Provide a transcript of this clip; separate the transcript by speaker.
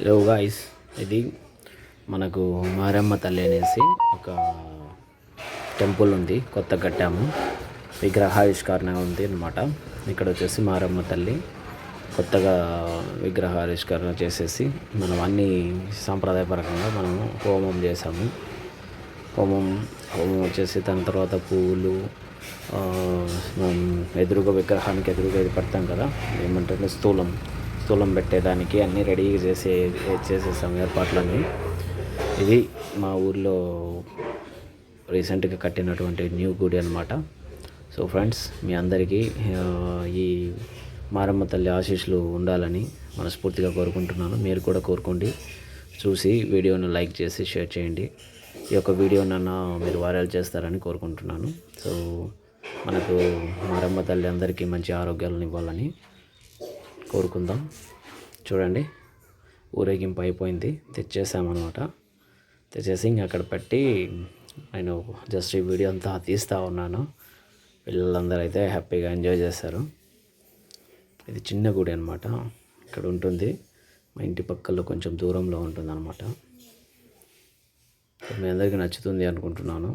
Speaker 1: Hello guys ఇది మనకు మారమ్మ తల్లి అనేసి ఒక టెంపుల్ ఉంది. కొత్త కట్టాము. విగ్రహావిష్కరణ ఉంది అనమాట ఇక్కడ వచ్చేసి మారమ్మ తల్లి కొత్తగా విగ్రహావిష్కరణ చేసేసి మనం అన్ని సాంప్రదాయపరంగా మనము హోమం చేసాము హోమం హోమం వచ్చేసి దాని తర్వాత పువ్వులు మనం ఎదురుగా విగ్రహానికి ఎదురుగా ఇది పెడతాం కదా. ఏమంటారు? స్థూలం. స్థూలం పెట్టేదానికి అన్నీ రెడీ చేసే చేసేసాం ఏర్పాట్లన్నీ. ఇది మా ఊర్లో రీసెంట్గా కట్టినటువంటి న్యూ గుడి అనమాట సో ఫ్రెండ్స్ మీ అందరికీ ఈ మారమ్మ తల్లి ఆశీస్సులు ఉండాలని మనస్ఫూర్తిగా కోరుకుంటున్నాను. మీరు కూడా కోరుకోండి. చూసి వీడియోను లైక్ చేసి షేర్ చేయండి. ఈ యొక్క వీడియోనన్నా మీరు వైరల్ చేస్తారని కోరుకుంటున్నాను. సో మనకు మారమ్మ తల్లి అందరికీ మంచి ఆరోగ్యాలను ఇవ్వాలని కోరుకుందాం. చూడండి ఊరేగింపు అయిపోయింది. తెచ్చేసామన్నమాట. తెచ్చేసి ఇంక అక్కడ పెట్టి నేను జస్ట్ ఈ వీడియో అంతా తీస్తూ ఉన్నాను. పిల్లలందరూ అయితే హ్యాపీగా ఎంజాయ్ చేశారు. ఇది చిన్న గుడి అనమాట ఇక్కడ ఉంటుంది. మా ఇంటి పక్కలో కొంచెం దూరంలో ఉంటుంది అనమాట మీ అందరికీ నచ్చుతుంది అనుకుంటున్నాను.